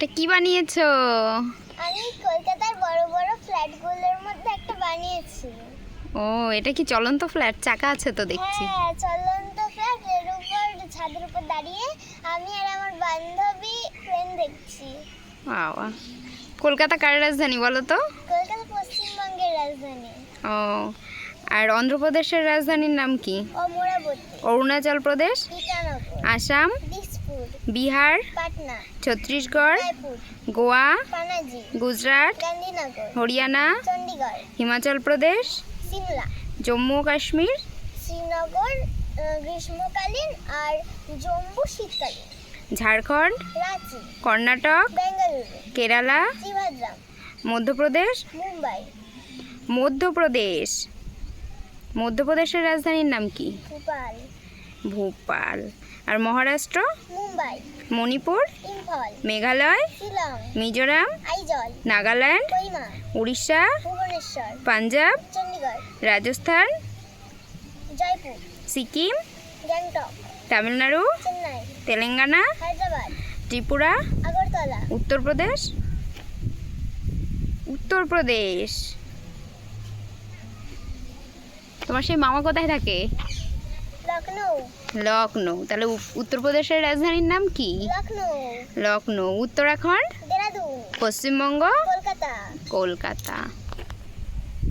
এটা কি বানিয়েছো? আমি কলকাতার বড় বড় ফ্ল্যাটগুলোর মধ্যে একটা বানিয়েছি। ও এটা কি চলন্ত ফ্ল্যাট? চাকা আছে তো দেখছি। হ্যাঁ চলন্ত ফ্ল্যাট এর উপর ছাদের উপর দাঁড়িয়ে আমি আর আমার বান্ধবী ফ্রেন্ড দেখছি। বাবা। কলকাতা কার রাজধানী বলো তো? কলকাতা পশ্চিমবঙ্গের রাজধানী। ও আর অন্ধ্রপ্রদেশের রাজধানীর নাম কি? অমরাবতী। অরুণাচল প্রদেশ? আসাম? বিহার পাটনা ছত্তিশগড় গোয়া গুজরাট হরিয়ানা হিমাচল প্রদেশ জম্মু ও কাশ্মীর শ্রীনগর গ্রীষ্মকালীন আর জম্মু শীতকালীন ঝাড়খণ্ড কর্ণাটক কেরালা মধ্যপ্রদেশ মুম্বাই মধ্যপ্রদেশ মধ্যপ্রদেশের রাজধানীর নাম কি? ভোপাল ভোপাল। আর মহারাষ্ট্র? মুম্বাই। মণিপুর? ইম্ফল। মেঘালয়? শিলং। মিজোরাম? আইজল। নাগাল্যান্ড? উড়িষ্যা? পাঞ্জাব? রাজস্থান? জয়পুর। সিকিম? গ্যাংটক। তামিলনাড়ু? চেন্নাই। তেলেঙ্গানা? হায়দ্রাবাদ। ত্রিপুরা? আগরতলা। উত্তরপ্রদেশ? উত্তরপ্রদেশ। তোমার সেই মামা কোথায় থাকে? লখনৌ তাহলে উত্তরপ্রদেশের রাজধানীর নাম কি? লখনৌ লখনৌ উত্তরাখণ্ড? পশ্চিমবঙ্গ? কলকাতা। কলকাতা।